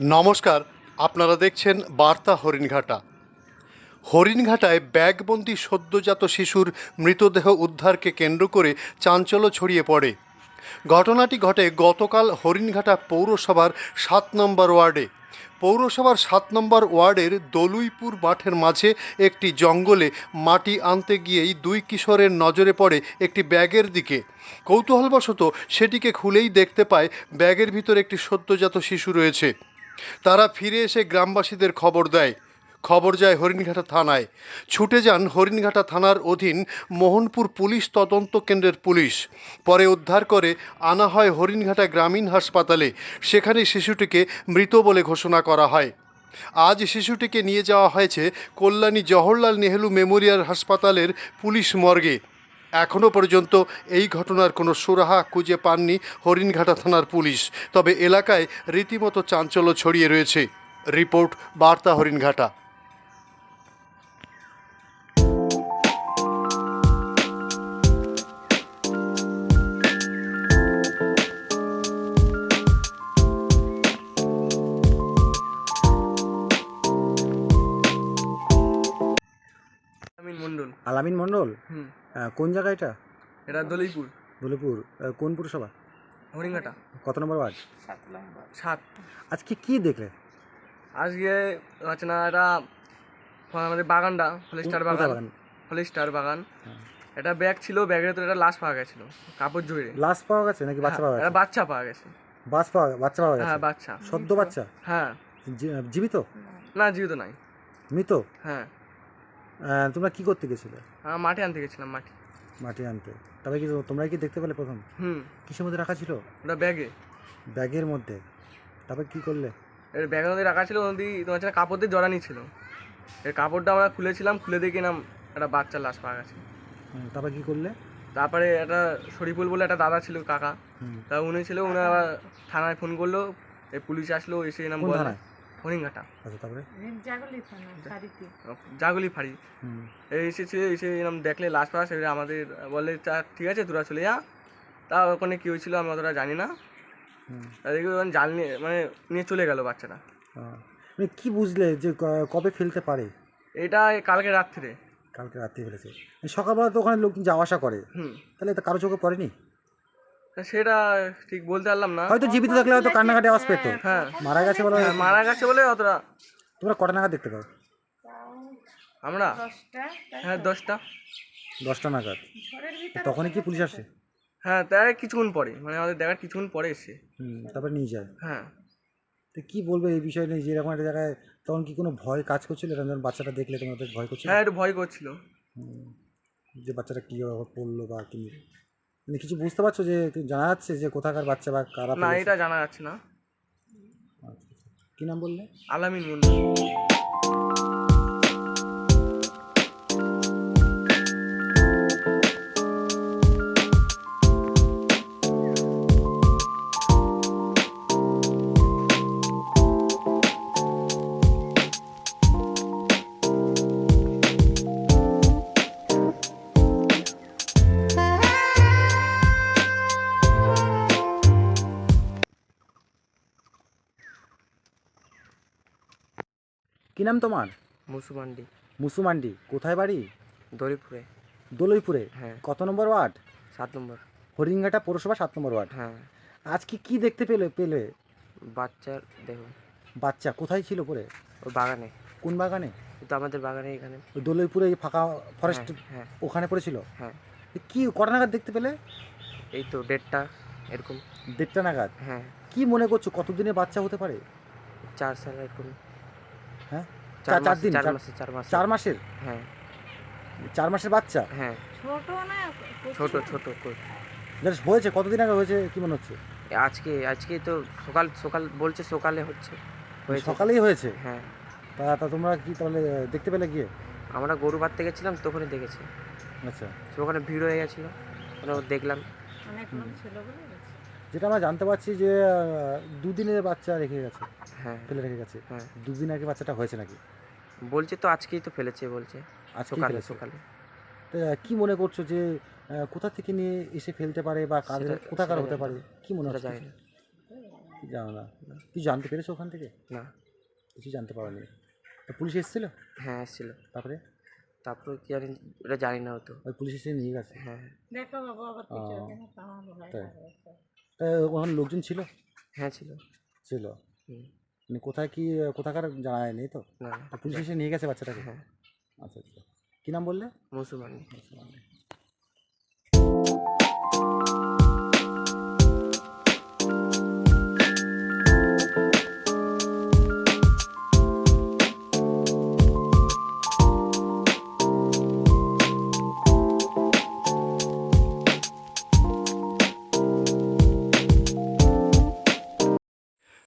নমস্কার, আপনারা দেখছেন বার্তা হরিণঘাটা। হরিণঘাটায় ব্যাগবন্দি সদ্যজাত শিশুর মৃতদেহ উদ্ধারকে কেন্দ্র করে চাঞ্চল্য ছড়িয়ে পড়ে। ঘটনাটি ঘটে গতকাল হরিণঘাটা পৌরসভার সাত নম্বর ওয়ার্ডে। পৌরসভার সাত নম্বর ওয়ার্ডের দলুইপুর মাঠের মাঝে একটি জঙ্গলে মাটি আনতে গিয়েই দুই কিশোরের নজরে পড়ে একটি ব্যাগের দিকে। কৌতূহলবশত সেটিকে খুলেই দেখতে পায় ব্যাগের ভিতর একটি সদ্যজাত শিশু রয়েছে। তারা ফিরে এসে গ্রামবাসীদের খবর দেয়। খবর যায় হরিণঘাটা থানায়। ছুটে যান হরিণঘাটা থানার অধীন মোহনপুর পুলিশ তদন্ত কেন্দ্রের পুলিশ। পরে উদ্ধার করে আনা হয় হরিণঘাটা গ্রামীণ হাসপাতালে। সেখানে শিশুটিকে মৃত বলে ঘোষণা করা হয়। আজ শিশুটিকে নিয়ে যাওয়া হয়েছে কল্যাণী জওহরলাল নেহেরু মেমোরিয়াল হাসপাতালের পুলিশ মর্গে। এখনও পর্যন্ত এই ঘটনার কোনো সুরাহা খুঁজে পাননি হরিণঘাটা থানার পুলিশ। তবে এলাকায় রীতিমতো চাঞ্চল্য ছড়িয়ে রয়েছে। রিপোর্ট, বার্তা হরিণঘাটা। আমিন মন্ডল। আলামিন মণ্ডল হুম। কোন জায়গা এটা? এটা দলিপুর দলিপুর কোন পুরসভা? হরিঙ্গাটা কত নম্বর ওয়ার্ড? সাত আজকে কি দেখলে? আজকে হচ্ছে না এটা আমাদের বাগানটা হলিস্টার কোথায় বাগান। বাগান? হলিস্টার বাগান। হ্যাঁ। এটা ব্যাগ ছিল ব্যাগের তো একটা লাশ পাওয়া গেছিল কাপড় জড়িয়ে লাশ পাওয়া গেছে নাকি বাচ্চা পাওয়া গেছে? বাচ্চা পাওয়া গেছে। বাস পাওয়া বাচ্চা পাওয়া হ্যাঁ বাচ্চা। সদ্য বাচ্চা? হ্যাঁ। জীবিত? না জীবিত নাই। মৃত? হ্যাঁ। তোমরা কি করতে গেছিলে? মাঠে আনতে গেছিলাম মাটি মাটি আনতে। তবে কি তোমরা কি দেখতে পেলে প্রথম? হুম। কিসের মধ্যে রাখা ছিল? ওটা ব্যাগে। ব্যাগের মধ্যে। তারপরে কি করলে? এর ব্যাগের মধ্যে রাখা ছিল ওদি তোমার না কাপড় দিয়ে জড়ানি ছিল এর কাপড়টা আমরা খুলেছিলাম খুলে দেখে নাম একটা বাচ্চার লাশ পাওয়া গেছে। তারপরে কি করলে? তারপরে একটা শরীফুল বলে একটা দাদা ছিল কাকা। হুম, তা উনি ছিল উনি আবার থানায় ফোন করল এই পুলিশ আসলো এসে নাম বলে? হরিঙ্গাটা। আচ্ছা তারপরে? জাগলি থানা শাড়িতে জাগুলি ফাড়ি। এই এসেছে এসে এরকম দেখলে লাশ পাশ এবারে আমাদের বলে "চা, ঠিক আছে তোরা চলে যা। তা ওখানে কী হয়েছিল আমি অতটা জানি না। তাদেরকে ওখানে জাল নিয়ে মানে নিয়ে চলে গেল বাচ্চাটা। মানে কি বুঝলে যে কবে ফেলতে পারে? এটা এই কালকে রাত্রে। কালকে রাত্রে ফেলেছে। সকালবেলা তো ওখানে লোক যাওয়া আসা করে। হুম। তাহলে তো কারও চোখে পড়েনি? সেটা ঠিক বলতে পারলাম না। হয়তো জীবিত থাকলে হয়তো কান্নাকাটি আওয়াজ পেতো। হ্যাঁ। মারা গেছে বলে হ্যাঁ, মারা গেছে বলে অতটা তোমরা কটা নাগাদ দেখতে পাও? আমরা? হ্যাঁ দশটা। দশটা নাগাদ। তখনই কি পুলিশ আসে? হ্যাঁ তার কিছুক্ষণ পরে মানে আমাদের দেখার কিছুক্ষণ পরে এসে। হুম তারপরে নিয়ে যায়। হ্যাঁ। তো কি বলবে এই বিষয় নিয়ে? যেরকম একটা জায়গায় তখন কি কোনো ভয় কাজ করছিল? এরকম যখন বাচ্চাটা দেখলে তোমাদের ভয় করছিল? হ্যাঁ একটু ভয় করছিল। হুম। যে বাচ্চাটা কী পড়ল বা কি? মানে কিছু বুঝতে পারছ যে জানা যাচ্ছে যে কোথাকার বাচ্চা বা কারা না ফেলেছে? এটা জানা যাচ্ছে না। কি নাম বললে আলামিন মন্ডল নাম তোমার? মুসুমান্ডি। মুসুমান্ডি কোথায় বাড়ি? দরিপুরে দলইপুরে হ্যাঁ। কত নম্বর ওয়ার্ড? সাত নম্বর। হরিঙ্গাটা পৌরসভা সাত নম্বর ওয়ার্ড। হ্যাঁ। আজকে কি দেখতে পেলে পেলে? বাচ্চার দেহ। বাচ্চা কোথায় ছিল পরে? ওই বাগানে। কোন বাগানে? কিন্তু আমাদের বাগানে এখানে। ওই দলইপুরে এই ফাঁকা ফরেস্ট হ্যাঁ ওখানে পড়েছিল? হ্যাঁ। কি কটা নাগাদ দেখতে পেলে? এই তো দেড়টা এরকম। দেড়টা নাগাদ? হ্যাঁ। কি মনে করছ কতদিনের বাচ্চা হতে পারে? চার সাল এরকম। হ্যাঁ চার দিন চার মাসে চার মাসে। চার মাসের? হ্যাঁ। চার মাসের বাচ্চা? হ্যাঁ। ছোট না ছোট ছোট হয়েছে কতদিন আগে হয়েছে কি মনে হচ্ছে? আজকে আজকে তো সকাল সকাল বলছে সকালে হচ্ছে। হয়েছে। সকালেই হয়েছে? হ্যাঁ। তা তা তোমরা কি তাহলে দেখতে পেলে গিয়ে? আমরা গরু বাঁধতে গেছিলাম তখনই দেখেছি। আচ্ছা। ওখানে ভিড় হয়ে গেছিল ওখানে দেখলাম। অনেক ছিল বলে গেছে। যেটা আমরা জানতে পারছি যে দুদিনের বাচ্চা রেখে গেছে হ্যাঁ। ফেলে রেখে গেছে। হ্যাঁ। দুদিন আগে বাচ্চাটা হয়েছে নাকি? বলছে তো আজকেই তো ফেলেছে বলছে। আজকেই সকালে সকালে। তা কি মনে করছ যে কোথা থেকে নিয়ে এসে ফেলতে পারে বা কাদের কোথাকার হতে পারে? কি মনে হচ্ছে যায় না। জানো না। তুই জানতে পেরেছ ওখান থেকে? না। কিছু জানতে পারোনি। পুলিশ এসেছিল? হ্যাঁ এসেছিল। তারপরে? তারপর কি জানি এটা জানি না হতো ওই পুলিশ এসে নিয়ে গেছে? হ্যাঁ। দেখো বাবু ওখানে লোকজন ছিল? হ্যাঁ ছিল। ছিল? হুম। মানে কোথায় কি কোথাকার জানা নেই তো? না তা পুলিশ এসে নিয়ে গেছে বাচ্চাটাকে? হ্যাঁ। আচ্ছা আচ্ছা। কী নাম বললে? মুসলমান মুসলমান।